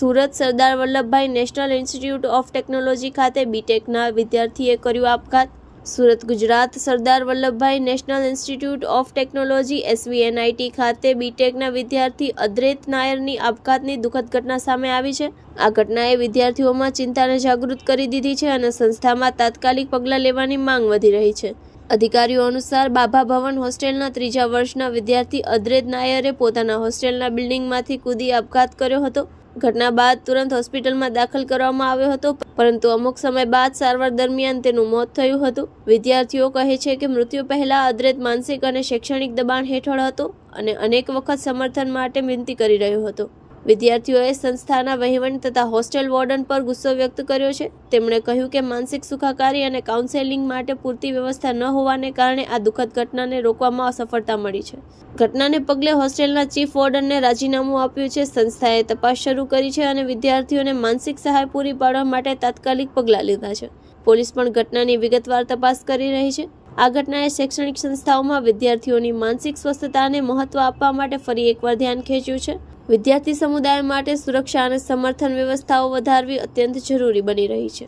Surat Sardar Vallabhbhai national institute of technology ખાતે બીટેકના વિદ્યાર્થીએ કર્યું આપઘાત. Surat, Gujarat Sardar Vallabhbhai national institute of technology SVNIT ખાતે બીટેકના વિદ્યાર્થી અદ્રેત નાયરની આપઘાતની દુઃખદ ઘટના સામે આવી છે. આ ઘટનાએ વિદ્યાર્થીઓમાં ચિંતાને જાગૃત કરી દીધી છે અને સંસ્થામાં તાત્કાલિક પગલાં લેવાની માંગ વધી રહી છે. અધિકારીઓ અનુસાર બાભા ભવન હોસ્ટેલના ત્રીજા વર્ષના વિદ્યાર્થી અદ્રેત નાયરે પોતાના હોસ્ટેલના બિલ્ડિંગમાંથી કૂદી આપઘાત કર્યો હતો. ઘટના બાદ તુરંત હોસ્પિટલમાં દાખલ કરવામાં આવ્યો હતો, પરંતુ અમુક સમય બાદ સારવાર દરમિયાન તેનું મોત થયું હતું. વિદ્યાર્થીઓ કહે છે કે મૃત્યુ પહેલાં અદ્રૈત માનસિક અને શૈક્ષણિક દબાણ હેઠળ હતો અને અનેક વખત સમર્થન માટે વિનંતી કરી રહ્યો હતો. વિદ્યાર્થીઓએ સંસ્થાના વહીવટ તથા હોસ્ટેલ વોર્ડન પર ગુસ્સો વ્યક્ત કર્યો છે. તેમણે કહ્યું કે માનસિક સુખાકારી અને કાઉન્સેલિંગ માટે પૂરતી વ્યવસ્થા ન હોવાને કારણે આ દુઃખદ ઘટનાને રોકવામાં અસફળતા મળી છે. ઘટનાને પગલે હોસ્ટેલના ચીફ વોર્ડનને રાજીનામું આપ્યું છે. સંસ્થાએ તપાસ શરૂ કરી છે અને વિદ્યાર્થીઓને માનસિક સહાય પૂરી પાડવા માટે તાત્કાલિક પગલાં લીધા છે. પોલીસ પણ ઘટનાની વિગતવાર તપાસ કરી રહી છે. આ ઘટનાએ શૈક્ષણિક સંસ્થાઓમાં વિદ્યાર્થીઓની માનસિક સ્વસ્થતાને મહત્વ આપવા માટે ફરી એકવાર ધ્યાન ખેંચ્યું છે. વિદ્યાર્થી સમુદાય માટે સુરક્ષા અને સમર્થન વ્યવસ્થાઓ વધારવી અત્યંત જરૂરી બની રહી છે.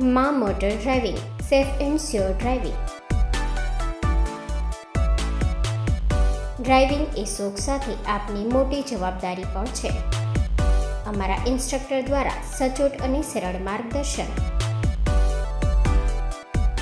Maa motor driving, safe and sure driving. Driving એ શોખ સાથે આપની મોટી જવાબદારી પણ છે. અમારા ઇન્સ્ટ્રક્ટર દ્વારા સચોટ અને સરળ માર્ગદર્શન.